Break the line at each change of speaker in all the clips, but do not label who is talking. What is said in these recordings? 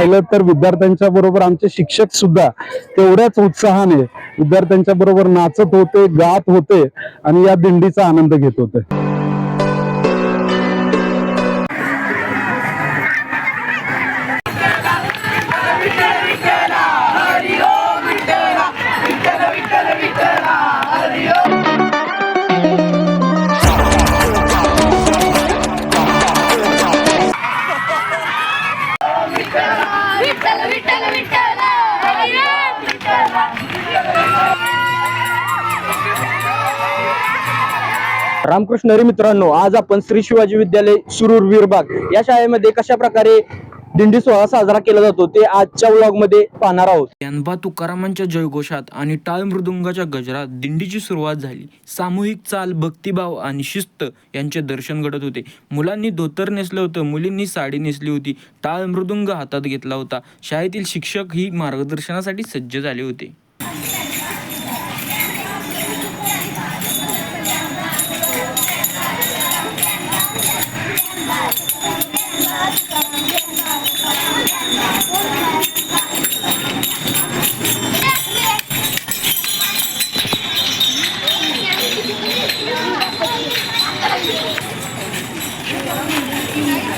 पाहिलं तर विद्यार्थ्यांच्या बरोबर आमचे शिक्षक सुद्धा तेवढ्याच उत्साहाने विद्यार्थ्यांच्या बरोबर नाचत होते गात होते आणि या दिंडीचा आनंद घेत होते.
रामकृष्ण हरी मित्रांनो आज आपण श्री शिवाजी विद्यालय सुरूर विरबाग या शाळेमध्ये कशा प्रकारे दिंडी सोहळा साजरा केला जातो ते आजच्या व्लॉगमध्ये पाहणार आहोत.
यानबा तुकारामांच्या जयघोषात आणि टाळ मृदुंगाच्या गजरात दिंडीची सुरुवात झाली. सामूहिक चाल भक्तिभाव आणि शिस्त यांचे दर्शन घडत होते. मुलांनी धोतर नेसलं होतं मुलींनी साडी नेसली होती. टाळ मृदुंग हातात घेतला होता. शाळेतील शिक्षक ही मार्गदर्शनासाठी सज्ज झाले होते.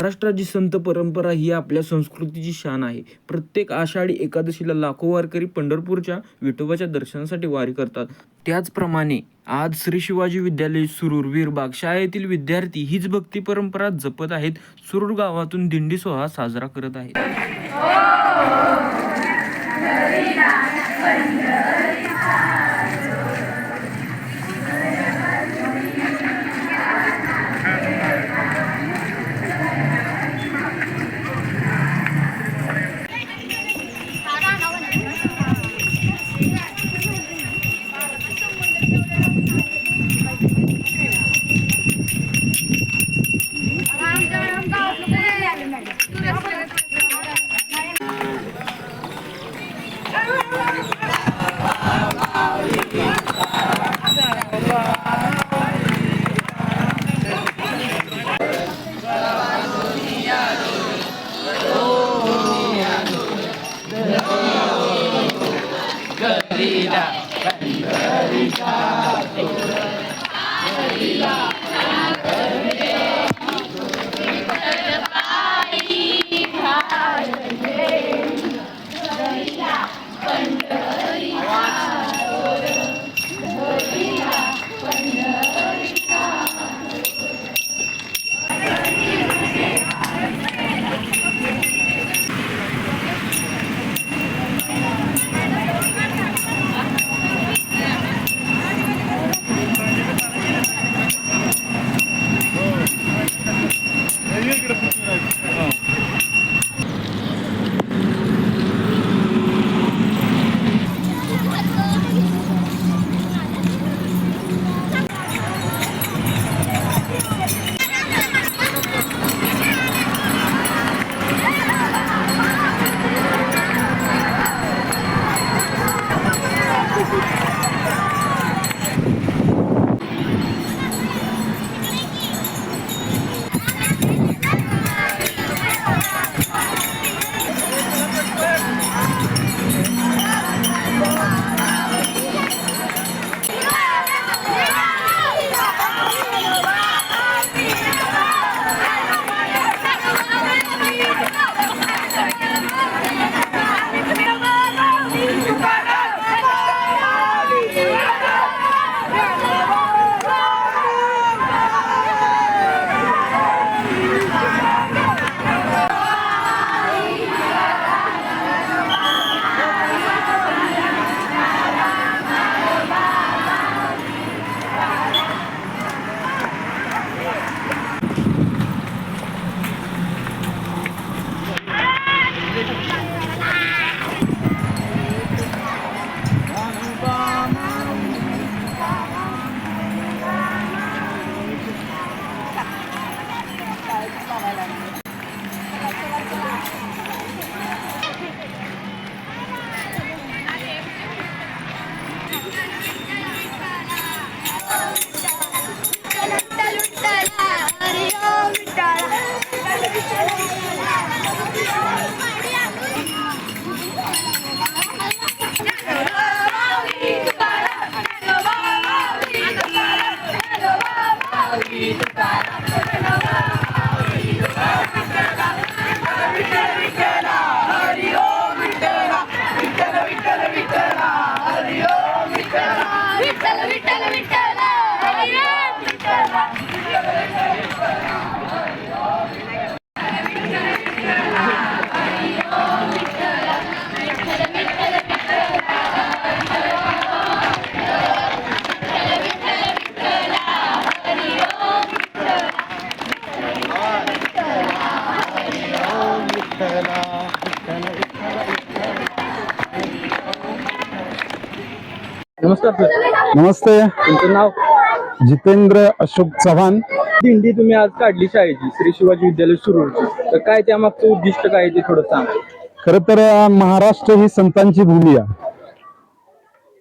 महाराष्ट्राची संत परंपरा ही आपल्या संस्कृतीची शान आहे. प्रत्येक आषाढी एकादशीला लाखो वारकरी पंढरपूरच्या विठोबाच्या दर्शनासाठी वारी करतात. त्याचप्रमाणे आज श्री शिवाजी विद्यालय सुरूर वीरबाग शाळेतील विद्यार्थी हीच भक्ती परंपरा जपत आहेत. सुरूर गावातून दिंडी सोहळा साजरा करत आहेत.
हो. हरी
नमस्कार सर.
नमस्ते.
तुमचं नाव?
जितेंद्र अशोक चव्हाण.
दिंडी तुम्ही आज काढली शाळेची श्री शिवाजी विद्यालय सुरूरची तर काय त्यामागचं उद्दिष्ट काय आहे ते थोडं सांगा.
खर तर अं, महाराष्ट्र ही संतांची भूमी आहे.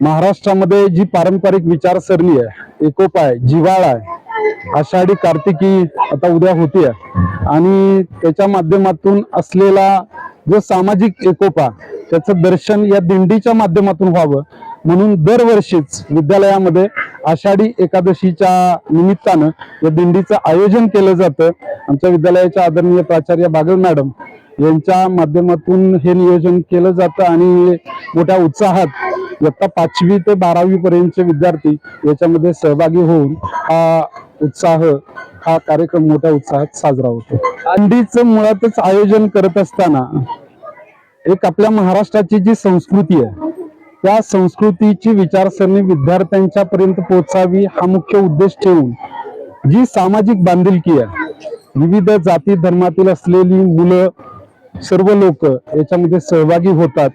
महाराष्ट्रामध्ये जी पारंपरिक विचारसरणी आहे एकोप आहे जिव्हाळा आहे आषाढी कार्तिकी आता उद्या होतीये. आणि त्याच्या माध्यमातून असलेला जो सामाजिक एकोपा त्याचं दर्शन या दिंडीच्या माध्यमातून व्हावं म्हणून दरवर्षीच विद्यालयामध्ये आषाढी एकादशीच्या निमित्तानं या दिंडीचं आयोजन केलं जातं. आमच्या विद्यालयाच्या आदरणीय प्राचार्य बागल मॅडम यांच्या माध्यमातून हे नियोजन केलं जातं आणि मोठ्या उत्साहात इयत्ता पाचवी ते बारावी पर्यंतचे विद्यार्थी याच्यामध्ये सहभागी होऊन हा उत्साह हा कार्यक्रम मोठ्या उत्साहात साजरा होतो. अंडीचं मुळातच आयोजन करत असताना एक आपल्या महाराष्ट्राची जी संस्कृती आहे त्या संस्कृतीची विचारसरणी विद्यार्थ्यांच्या पर्यंत पोहोचावी हा मुख्य उद्देश ठेवून जी सामाजिक बांधिलकी आहे विविध जाती धर्मातील असलेली मुलं सर्व लोक याच्यामध्ये सहभागी होतात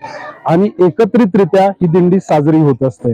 आणि एकत्रितरित्या ही दिंडी साजरी होत असते.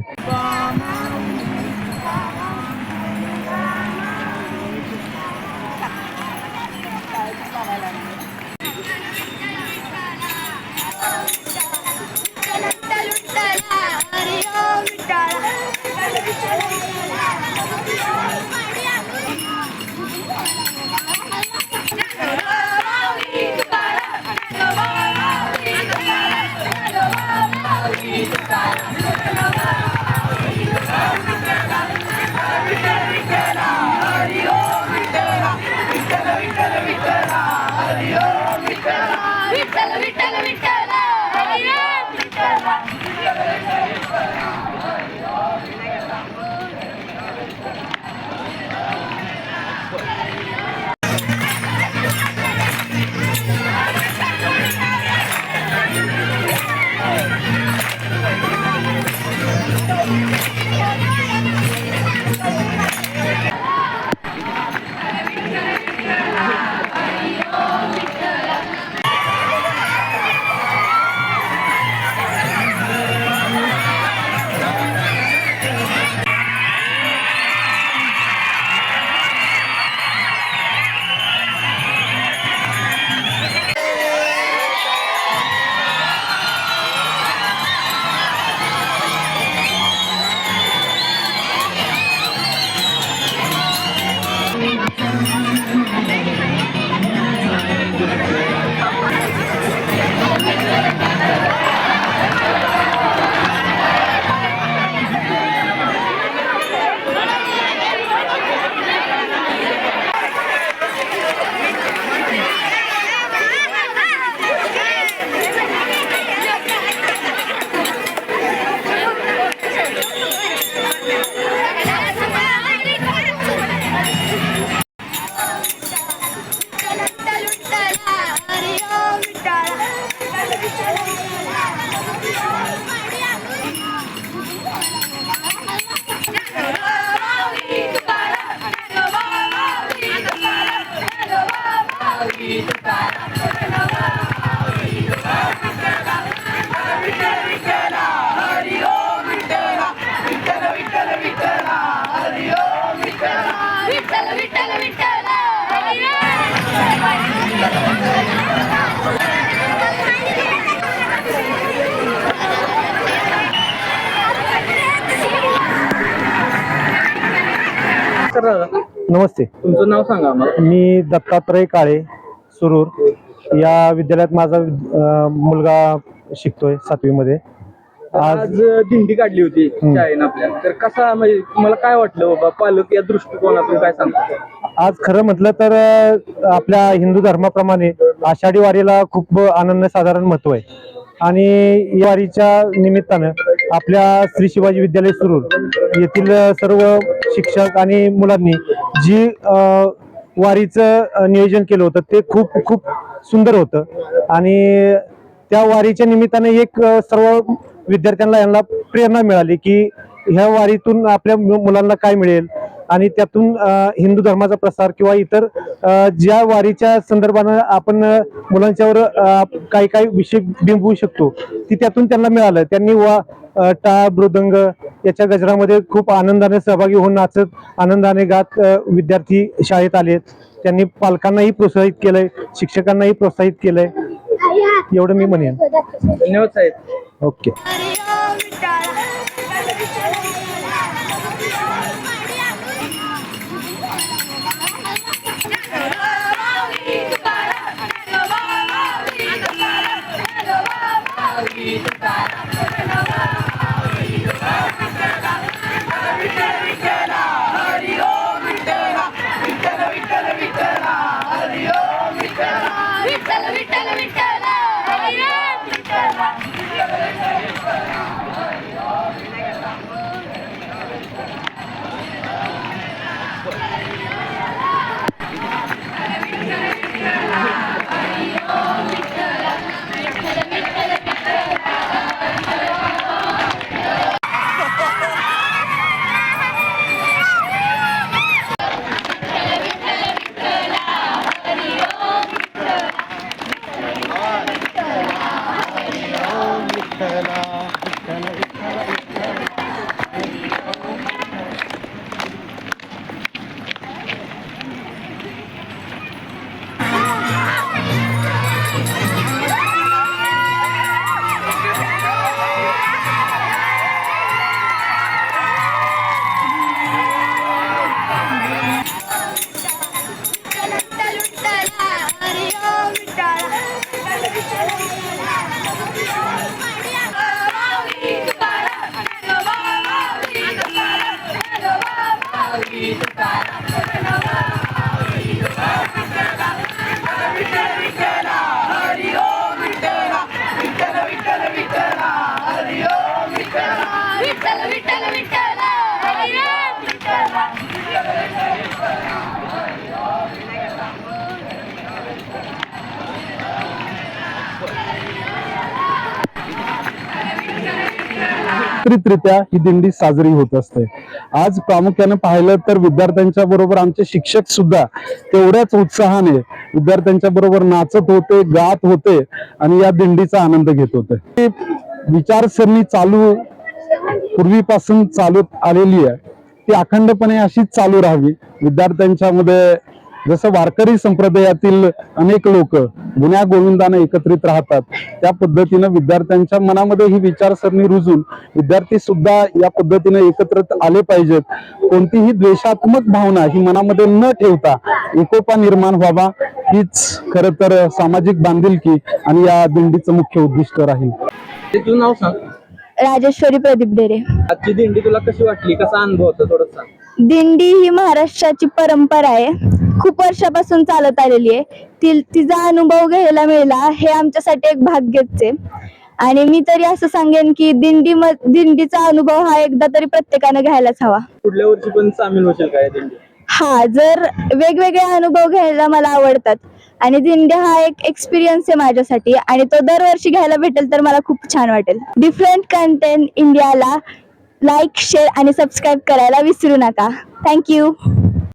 सर दादा.
नमस्ते.
तुमचं नाव सांगा आम्हाला.
मी दत्तात्रय काळे सुरूर. या विद्यालयात माझा अं, मुलगा शिकतोय सातवीमध्ये. आज
आज दिंडी काढली होती शाळेनं आपल्या. तर कसा म्हणजे तुम्हाला काय वाटलं बाबा? पालक या दृष्टिकोनातून काय सांगतो
आज खरं म्हटलं तर अ, आपल्या हिंदू धर्माप्रमाणे आषाढी वारीला खूप आनंद साधारण महत्त्व आहे. आणि या वारीच्या निमित्तानं आपल्या श्री शिवाजी विद्यालय सुरूर येथील सर्व शिक्षक आणि मुलांनी जी वारीचं नियोजन केलं होतं ते खूप खूप सुंदर होतं. आणि त्या वारीच्या निमित्ताने एक सर्व विद्यार्थ्यांना यांना प्रेरणा मिळाली की ह्या वारीतून आपल्या मु- मुलांना काय मिळेल? आणि त्यातून हिंदू धर्माचा प्रसार किंवा इतर ज्या वारीच्या संदर्भानं आपण मुलांच्यावर काही काही विषय बिंबवू शकतो ती त्यातून त्यांना मिळालं. त्यांनी वा टाळ मृदंग याच्या गजरामध्ये खूप आनंदाने सहभागी होऊन नाचत आनंदाने गात विद्यार्थी शाळेत आलेत. त्यांनी पालकांनाही प्रोत्साहित केलंय शिक्षकांनाही प्रोत्साहित केलंय. एवढं मी म्हणेन.
धन्यवाद साहेब.
ओके.
एकत्रितरित्या ही दिंडी साजरी होत असते. आज प्रामुख्याने पाहिलं तर विद्यार्थ्यांच्या बरोबर आमचे शिक्षक सुद्धा तेवढ्याच उत्साहाने विद्यार्थ्यांच्या बरोबर नाचत होते गात होते आणि या दिंडीचा आनंद घेत होते. विचारसरणी चालू पूर्वीपासून चालत आलेली आहे. ती अखंडपणे अशीच चालू राहावी. विद्यार्थ्यांच्या मध्ये जसं वारकरी संप्रदायातील अनेक लोक गुन्ह्या गोविंदाने एकत्रित राहतात त्या पद्धतीनं विद्यार्थ्यांच्या मनामध्ये ही विचारसरणी रुजून विद्यार्थी सुद्धा या पद्धतीने एकत्रित आले पाहिजेत. कोणतीही द्वेषात्मक भावना ही मनामध्ये न ठेवता एकोपा निर्माण व्हावा हीच खर तर सामाजिक बांधिलकी आणि या दिंडीचं मुख्य उद्दिष्ट राहील.
तुझं नाव सांग.
राजेश्वरी प्रदीप डेरे.
आजची दिंडी तुला कशी वाटली? कसा अनुभव होता? थोडं सांग.
दिंडी ही महाराष्ट्राची परंपरा आहे. खूप वर्षापासून चालत आलेली आहे. ती तिचा अनुभव घ्यायला मिळाला हे आमच्यासाठी एक भाग्यच आहे. आणि मी तरी असं सांगेन की दिंडी म दिंडीचा अनुभव हा एकदा तरी प्रत्येकानं घ्यायलाच हवा.
पुढल्या वर्षी पण सामील होशील काय दिंडी
हा जर वेगवेगळे अनुभव घ्यायला मला आवडतात. आणि दिंडी हा एक एक्सपिरियन्स आहे माझ्यासाठी आणि तो दरवर्षी घ्यायला भेटेल तर मला खूप छान वाटेल. डिफरंट कंटेंट इंडियाला लाईक शेअर आणि सबस्क्राईब करायला विसरू नका. थँक्यू